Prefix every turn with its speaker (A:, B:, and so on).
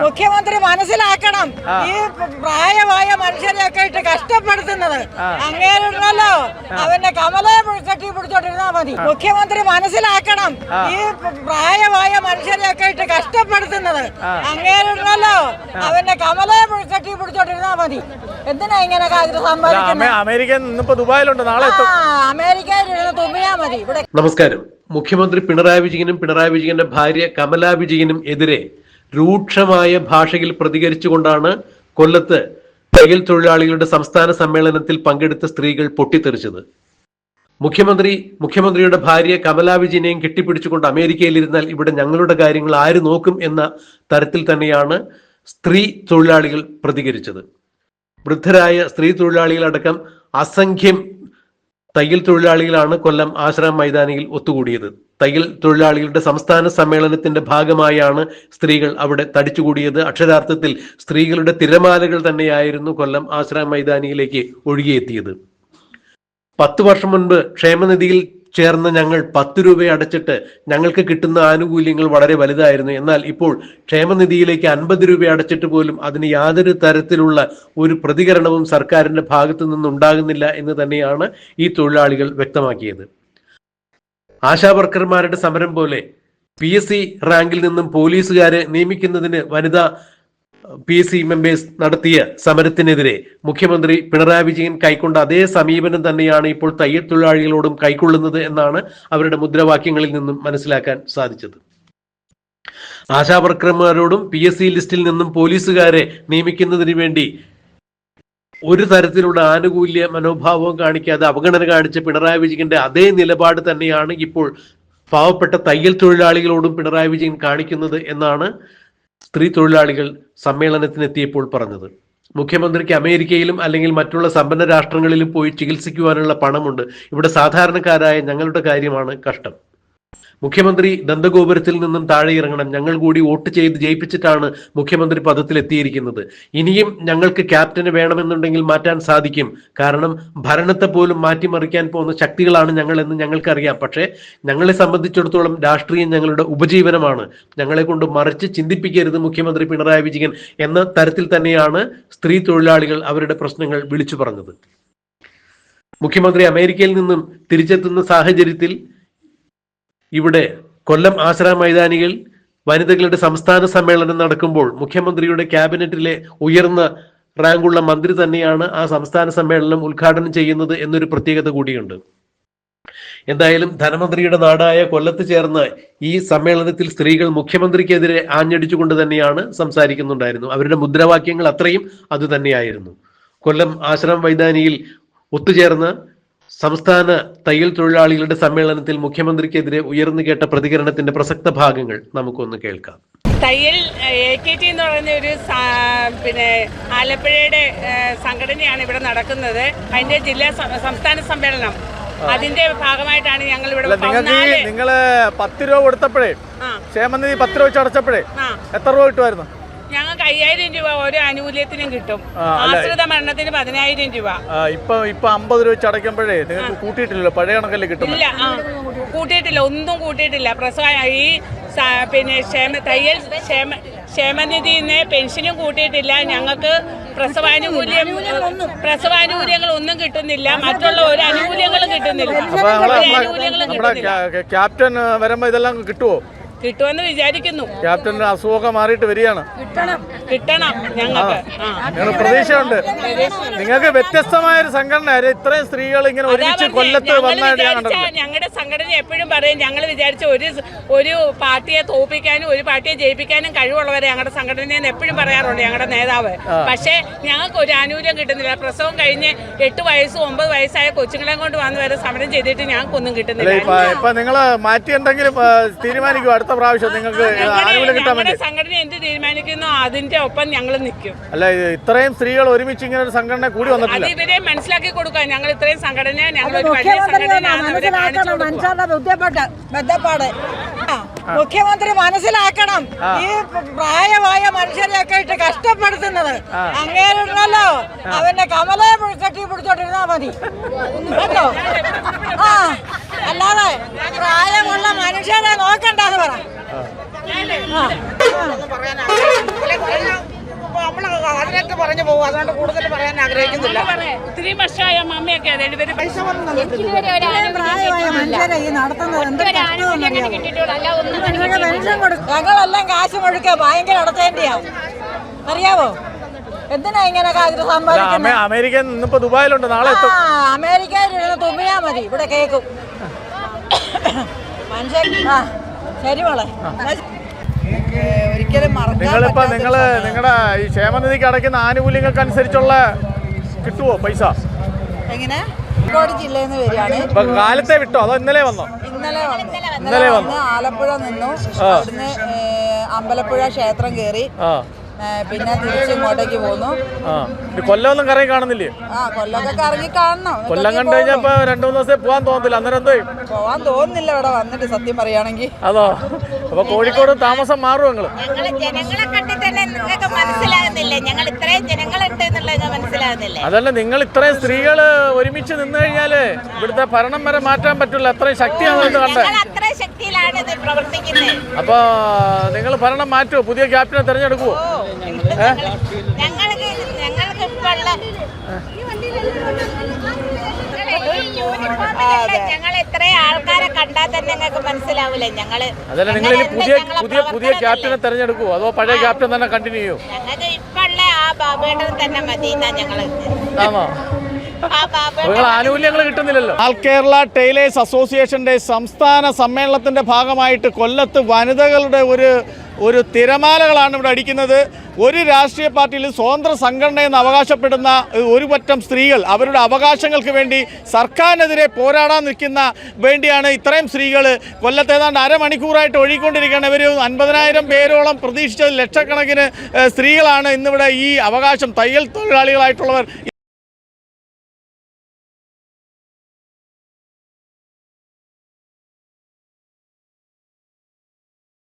A: മുഖ്യമന്ത്രി മനസ്സിലാക്കണം. ഈ പ്രായമായ മനുഷ്യരെയൊക്കെ ഇട്ട് കഷ്ടപ്പെടുത്തുന്നത്. അങ്ങേരുണ്ടല്ലോ. അവന്റെ കമലയെ കെട്ടി പിടിച്ചോണ്ടിരുന്നാ മതി. മുഖ്യമന്ത്രി മനസ്സിലാക്കണം. ഈ പ്രായമായ മനുഷ്യരെയൊക്കെ ഇട്ട് കഷ്ടപ്പെടുത്തുന്നത്. അങ്ങേരുണ്ടല്ലോ. അവന്റെ കമലയെ കെട്ടി പിടിച്ചോണ്ടിരുന്നാ മതി. എന്തിനാ ഇങ്ങനെ
B: അമേരിക്ക ഇന്നിപ്പോ ദുബായിലുണ്ട്. നാളെ
A: ഇരുന്ന് തുമ്മിയാ മതി. ഇവിടെ
C: നമസ്കാരം. മുഖ്യമന്ത്രി പിണറായി വിജയനും പിണറായി വിജയന്റെ ഭാര്യ കമലാ വിജയനും എതിരെ രൂക്ഷമായ ഭാഷയിൽ പ്രതികരിച്ചുകൊണ്ടാണ് കൊല്ലത്ത് തയ്യൽ തൊഴിലാളികളുടെ സംസ്ഥാന സമ്മേളനത്തിൽ പങ്കെടുത്ത സ്ത്രീകൾ പൊട്ടിത്തെറിച്ചത്. മുഖ്യമന്ത്രി മുഖ്യമന്ത്രിയുടെ ഭാര്യ കമലാ വിജയനെയും കെട്ടിപ്പിടിച്ചുകൊണ്ട് അമേരിക്കയിലിരുന്നാൽ ഇവിടെ ഞങ്ങളുടെ കാര്യങ്ങൾ ആര് നോക്കും എന്ന തരത്തിൽ തന്നെയാണ് സ്ത്രീ തൊഴിലാളികൾ പ്രതികരിച്ചത്. വൃദ്ധരായ സ്ത്രീ തൊഴിലാളികളടക്കം അസംഖ്യം തയ്യൽ തൊഴിലാളികളാണ് കൊല്ലം ആശ്രമ മൈതാനിയിൽ ഒത്തുകൂടിയത്. തയ്യൽ തൊഴിലാളികളുടെ സംസ്ഥാന സമ്മേളനത്തിന്റെ ഭാഗമായാണ് സ്ത്രീകൾ അവിടെ തടിച്ചുകൂടിയത്. അക്ഷരാർത്ഥത്തിൽ സ്ത്രീകളുടെ തിരമാലകൾ തന്നെയായിരുന്നു കൊല്ലം ആശ്രമ മൈതാനിയിലേക്ക് ഒഴുകിയെത്തിയത്. പത്ത് വർഷം മുൻപ് ക്ഷേമനിധിയിൽ ചേർന്ന ഞങ്ങൾ പത്ത് രൂപ അടച്ചിട്ട് ഞങ്ങൾക്ക് കിട്ടുന്ന ആനുകൂല്യങ്ങൾ വളരെ വലുതായിരുന്നു. എന്നാൽ ഇപ്പോൾ ക്ഷേമനിധിയിലേക്ക് അൻപത് രൂപ അടച്ചിട്ട് പോലും അതിന് യാതൊരു തരത്തിലുള്ള ഒരു പ്രതികരണവും സർക്കാരിന്റെ ഭാഗത്തു നിന്നുണ്ടാകുന്നില്ല എന്ന് തന്നെയാണ് ഈ തൊഴിലാളികൾ വ്യക്തമാക്കിയത്. ആശാവർക്കർമാരുടെ സമരം പോലെ പി എസ് സി റാങ്കിൽ നിന്നും പോലീസുകാരെ നിയമിക്കുന്നതിന് വനിതാ പി എസ് സി മെമ്പേഴ്സ് നടത്തിയ സമരത്തിനെതിരെ മുഖ്യമന്ത്രി പിണറായി വിജയൻ കൈക്കൊണ്ട അതേ സമീപനം തന്നെയാണ് ഇപ്പോൾ തയ്യൽ തൊഴിലാളികളോടും കൈക്കൊള്ളുന്നത് എന്നാണ് അവരുടെ മുദ്രാവാക്യങ്ങളിൽ നിന്നും മനസ്സിലാക്കാൻ സാധിച്ചത്. ആശാവർക്കർമാരോടും പി എസ് സി ലിസ്റ്റിൽ നിന്നും പോലീസുകാരെ നിയമിക്കുന്നതിന് വേണ്ടി ഒരു തരത്തിലുള്ള ആനുകൂല്യ മനോഭാവവും കാണിക്കാതെ അവഗണന കാണിച്ച പിണറായി വിജയന്റെ അതേ നിലപാട് തന്നെയാണ് ഇപ്പോൾ പാവപ്പെട്ട തയ്യൽ തൊഴിലാളികളോടും പിണറായി വിജയൻ കാണിക്കുന്നത് എന്നാണ് സ്ത്രീ തൊഴിലാളികൾ സമ്മേളനത്തിനെത്തിയപ്പോൾ പറഞ്ഞത്. മുഖ്യമന്ത്രിക്ക് അമേരിക്കയിലും അല്ലെങ്കിൽ മറ്റുള്ള സമ്പന്ന രാഷ്ട്രങ്ങളിലും പോയി ചികിത്സിക്കുവാനുള്ള പണമുണ്ട്. ഇവിടെ സാധാരണക്കാരായ ഞങ്ങളുടെ കാര്യമാണ് കഷ്ടം. മുഖ്യമന്ത്രി ദന്തഗോപുരത്തിൽ നിന്നും താഴെ ഇറങ്ങണം ഞങ്ങൾ കൂടി വോട്ട് ചെയ്ത് ജയിപ്പിച്ചിട്ടാണ് മുഖ്യമന്ത്രി പദത്തിൽ എത്തിയിരിക്കുന്നത് ഇനിയും ഞങ്ങൾക്ക് ക്യാപ്റ്റന് വേണമെന്നുണ്ടെങ്കിൽ മാറ്റാൻ സാധിക്കും. കാരണം ഭരണത്തെ പോലും മാറ്റിമറിക്കാൻ പോകുന്ന ശക്തികളാണ് ഞങ്ങൾ എന്ന് ഞങ്ങൾക്കറിയാം. പക്ഷേ ഞങ്ങളെ സംബന്ധിച്ചിടത്തോളം രാഷ്ട്രീയം ഞങ്ങളുടെ ഉപജീവനമാണ്. ഞങ്ങളെ കൊണ്ട് മറിച്ച് ചിന്തിപ്പിക്കരുത് മുഖ്യമന്ത്രി പിണറായി വിജയൻ എന്ന തരത്തിൽ തന്നെയാണ് സ്ത്രീ തൊഴിലാളികൾ അവരുടെ പ്രശ്നങ്ങൾ വിളിച്ചു പറഞ്ഞത്. മുഖ്യമന്ത്രി അമേരിക്കയിൽ നിന്നും തിരിച്ചെത്തുന്ന സാഹചര്യത്തിൽ ഇവിടെ കൊല്ലം ആശ്രമ മൈതാനിയിൽ വനിതകളുടെ സംസ്ഥാന സമ്മേളനം നടക്കുമ്പോൾ മുഖ്യമന്ത്രിയുടെ ക്യാബിനറ്റിലെ ഉയർന്ന റാങ്കുള്ള മന്ത്രി തന്നെയാണ് ആ സംസ്ഥാന സമ്മേളനം ഉദ്ഘാടനം ചെയ്യുന്നത് എന്നൊരു പ്രത്യേകത കൂടിയുണ്ട്. എന്തായാലും ധനമന്ത്രിയുടെ നാടായ കൊല്ലത്ത് ചേർന്ന ഈ സമ്മേളനത്തിൽ സ്ത്രീകൾ മുഖ്യമന്ത്രിക്കെതിരെ ആഞ്ഞടിച്ചുകൊണ്ട് തന്നെയാണ് സംസാരിക്കുന്നുണ്ടായിരുന്നു. അവരുടെ മുദ്രാവാക്യങ്ങൾ അത്രയും അതുതന്നെയായിരുന്നു കൊല്ലം ആശ്രമ മൈതാനിയിൽ ഒത്തുചേർന്ന സംസ്ഥാന തയ്യൽ തൊഴിലാളികളുടെ സമ്മേളനത്തിൽ മുഖ്യമന്ത്രിക്കെതിരെ ഉയർന്നു കേട്ട പ്രതികരണത്തിന്റെ പ്രസക്ത ഭാഗങ്ങൾ നമുക്കൊന്ന് കേൾക്കാം.
D: തയ്യൽ എ കെ ടി എന്ന് പറയുന്ന ഒരു പിന്നെ ആലപ്പുഴയുടെ സംഘടനയാണ് ഇവിടെ നടക്കുന്നത്. അതിന്റെ ജില്ലാ സംസ്ഥാന സമ്മേളനം. അതിന്റെ ഭാഗമായിട്ടാണ് ഞങ്ങൾ ഇവിടെ
B: നിങ്ങൾക്ക്
D: നിങ്ങൾ
B: നിങ്ങൾ പത്ത് രൂപ കൊടുത്തപ്പോഴേ ക്ഷേമനിധി പത്ത് രൂപ വെച്ച് അടച്ചപ്പോഴേ എത്ര രൂപ കിട്ടുമായിരുന്നു?
D: അയ്യായിരം രൂപ ഒരു ആനുകൂല്യത്തിനും കിട്ടും. ആശ്രിത മരണത്തിന് പതിനായിരം രൂപ.
B: ഇപ്പൊ ഇപ്പൊ അമ്പത് രൂപ വെച്ച് അടയ്ക്കുമ്പോഴേ നിങ്ങൾക്ക് കൂട്ടിയിട്ടില്ലല്ലോ? പഴയ കണക്കല്ലേ കിട്ടും
D: ഇല്ല ആ കൂട്ടിയിട്ടില്ല ഒന്നും കൂട്ടിയിട്ടില്ല. പ്രസവ ഈ പിന്നെ ക്ഷേമ തയ്യൽ ക്ഷേമ നിന്ന് പെൻഷനും കൂട്ടിയിട്ടില്ല. ഞങ്ങൾക്ക് പ്രസവാനുകൂല്യം പ്രസവാനുകൂല്യങ്ങൾ ഒന്നും കിട്ടുന്നില്ല. മറ്റുള്ള ഒരു ആനുകൂല്യങ്ങളും കിട്ടുന്നില്ല.
B: ക്യാപ്റ്റൻ വരുമ്പോ ഇതെല്ലാം കിട്ടുവോ?
D: കിട്ടുമെന്ന് വിചാരിക്കുന്നു.
B: ക്യാപ്റ്റന്റെ അസുഖമൊക്കെ മാറിയിട്ട് വരികയാണ്.
D: കിട്ടണം. ഞങ്ങൾക്ക്.
B: ഞങ്ങൾ പ്രതീക്ഷയുണ്ട്. നിങ്ങൾക്ക് വ്യത്യസ്തമായ ഒരു സംഘടന. ഇത്രയും സ്ത്രീകൾ ഇങ്ങനെ ഒരുമിച്ച് കൊല്ലത്ത്
D: ഞങ്ങൾ
B: വന്നായിട്ട് ഞാൻ
D: ഞങ്ങളുടെ സംഘടന എപ്പോഴും പറയും ഞങ്ങൾ വിചാരിച്ച ഒരു ഒരു പാർട്ടിയെ തോപ്പിക്കാനും ഒരു പാർട്ടിയെ ജയിപ്പിക്കാനും കഴിവുള്ളവരെ ഞങ്ങളുടെ സംഘടനയെന്ന് എപ്പോഴും പറയാറുണ്ട് ഞങ്ങളുടെ നേതാവ്. പക്ഷേ ഞങ്ങൾക്ക് ഒരു ആനുകൂല്യം കിട്ടുന്നില്ല. പ്രസവം കഴിഞ്ഞ് എട്ട് വയസ്സും ഒമ്പത് വയസ്സായ കൊച്ചുങ്ങളെ കൊണ്ട് വന്ന് വരെ സമരം ചെയ്തിട്ട് ഞങ്ങൾക്കൊന്നും കിട്ടുന്നില്ല.
B: ഇപ്പൊ നിങ്ങൾ മാറ്റി തീരുമാനിക്കും അടുത്ത പ്രാവശ്യം നിങ്ങൾക്ക് ആനുകൂല്യം കിട്ടാൻ വേണ്ടി.
D: സംഘടന എന്ത് തീരുമാനിക്കുന്നു അതിന്റെ ഒപ്പം ഞങ്ങൾ നിൽക്കും.
B: അല്ല ഇത്രയും സ്ത്രീകൾ ഒരുമിച്ച് ഇങ്ങനെ ഒരു സംഘടന കൂടി
D: അത്
B: വന്നിട്ടില്ല.
D: ഇവരെ മനസ്സിലാക്കി കൊടുക്കുക. ഞങ്ങൾ ഇത്രയും സംഘടന ഞങ്ങൾ ഒരു വലിയ
A: മുഖ്യമന്ത്രി
D: സംഘടനയാണ്. അവരെ കാണിച്ചു
A: മനസ്സിലാക്കണം.
D: കൊടുക്കുക.
A: മനുഷ്യരുടെ ബുദ്ധിപ്പെട്ട് ബന്ധപ്പാട് ആ, മുഖ്യമന്ത്രി മനസ്സിലാക്കണം. ഈ പ്രായമായ മനുഷ്യരെയൊക്കെ ഇട്ട് കഷ്ടപ്പെടുത്തുന്നത്. അങ്ങേരുണ്ടല്ലോ അവന്റെ കമലയെ കെട്ടി പിടിച്ചോണ്ടിരുന്നാ മതി. കേട്ടോ? ആ. അല്ലാതെ പ്രായമുള്ള മനുഷ്യരെ നോക്കണ്ടെന്ന് പറ. അതിനൊക്കെ പറഞ്ഞു പോകും അതുകൊണ്ട് കൂടുതൽ പറയാൻ ആഗ്രഹിക്കുന്നില്ല
D: ഒത്തിരി വർഷമായ മമ്മയൊക്കെ പൈസ
A: പ്രായമായ മനുഷ്യരെ ഈ നടത്തുന്നത് ഞങ്ങളെല്ലാം കാശ് മുഴുക്കുക ഭയങ്കര അടച്ചേണ്ടിയാ അറിയാവോ? എന്തിനാ ഇങ്ങനെ കാശ്
B: അല്ല,
A: സമ്പാദിക്കുന്നത്
B: അമേ- ഇന്നിപ്പോ ദുബായിലുണ്ട് നാളെ
A: ആ അമേരിക്കയിൽ തുമ്മിയാ മതി. ഇവിടെ കേക്കും. ആ ശരി മോളെ. ഒരിക്കലും
B: നിങ്ങളിപ്പോ നിങ്ങൾ നിങ്ങളുടെ ഈ ക്ഷേമനിധിക്ക് അടയ്ക്കുന്ന ആനുകൂല്യങ്ങൾക്ക് അനുസരിച്ചുള്ള കിട്ടുവോ പൈസ?
A: എങ്ങനെ? കോഴിക്കോട് ജില്ലയിൽ നിന്ന് വരികയാണ്.
B: ഇപ്പൊ കാലത്തെ വിട്ടോ? അതോ ഇന്നലെ വന്നോ?
A: ഇന്നലെ വന്നു.
B: ഇന്നലെ വന്നു.
A: ആലപ്പുഴ നിന്നു. അവിടുന്ന് അമ്പലപ്പുഴ ക്ഷേത്രം കേറി. പിന്നെ തിരിച്ച് ഇങ്ങോട്ടേക്ക് പോന്നു.
B: കൊല്ലമൊന്നും കറങ്ങി കാണുന്നില്ലേ?
A: ആ കൊല്ലമൊക്കെ കറങ്ങി കാണണം.
B: കൊല്ലം കണ്ടു കഴിഞ്ഞപ്പോ രണ്ടു മൂന്ന് ദിവസം പോവാൻ തോന്നത്തില്ല. അന്നേരം എന്തോ?
A: പോവാൻ തോന്നുന്നില്ല ഇവിടെ വന്നിട്ട് സത്യം പറയുകയാണെങ്കിൽ.
B: അതോ? അപ്പൊ കോഴിക്കോട് താമസം മാറും
E: ഞങ്ങൾ ജനങ്ങളെ തന്നെ നിങ്ങൾക്ക് മനസ്സിലാകുന്നില്ല? ഞങ്ങൾ ഇത്രയും ജനങ്ങളുണ്ട് എന്നുള്ളത് മനസ്സിലാകുന്നില്ല?
B: അതല്ല നിങ്ങൾ ഇത്രയും സ്ത്രീകൾ ഒരുമിച്ച് നിന്നു കഴിഞ്ഞാൽ ഇവിടുത്തെ ഭരണം വരെ മാറ്റാൻ പറ്റില്ല അത്രയും ശക്തിയാണ് ഇത് അപ്പൊ നിങ്ങൾ ഭരണം മാറ്റുമോ പുതിയ ക്യാപ്റ്റനെ തെരഞ്ഞെടുക്കുവോ?
E: ഞങ്ങൾ എത്ര ആൾക്കാരെ കണ്ടാൽ തന്നെ ഞങ്ങൾക്ക് മനസ്സിലാവില്ല ഞങ്ങൾ
B: അതല്ല നിങ്ങൾ പുതിയ പുതിയ പുതിയ ക്യാപ്റ്റനെ തെരഞ്ഞെടുക്കുവോ? അതോ പഴയ ക്യാപ്റ്റൻ തന്നെ കണ്ടിന്യൂ ചെയ്യോ?
E: ഞങ്ങൾക്ക് ഇപ്പോഴുള്ള ആ ബാബേട്ടൻ തന്നെ മതി ഞങ്ങൾ
B: ആണോ? ആനുകൂല്യങ്ങൾ കിട്ടുന്നില്ലല്ലോ. ആൾ കേരള ടൈലേഴ്സ് അസോസിയേഷന്റെ സംസ്ഥാന സമ്മേളനത്തിന്റെ ഭാഗമായിട്ട് കൊല്ലത്ത് വനിതകളുടെ ഒരു ഒരു തിരമാലകളാണ് ഇവിടെ അടിക്കുന്നത്. ഒരു രാഷ്ട്രീയ പാർട്ടിയിൽ സ്വതന്ത്ര സംഘടന എന്ന് അവകാശപ്പെടുന്ന ഒരു പറ്റം സ്ത്രീകൾ അവരുടെ അവകാശങ്ങൾക്ക് വേണ്ടി സർക്കാരിനെതിരെ പോരാടാൻ നിൽക്കുന്ന വേണ്ടിയാണ് ഇത്രയും സ്ത്രീകൾ കൊല്ലത്ത് ഏതാണ്ട് അരമണിക്കൂറായിട്ട് ഒഴുകിക്കൊണ്ടിരിക്കുകയാണ്. ഇവർ അൻപതിനായിരം പേരോളം പ്രതീക്ഷിച്ച ലക്ഷക്കണക്കിന് സ്ത്രീകളാണ് ഇന്നിവിടെ ഈ അവകാശം തയ്യൽ തൊഴിലാളികളായിട്ടുള്ളവർ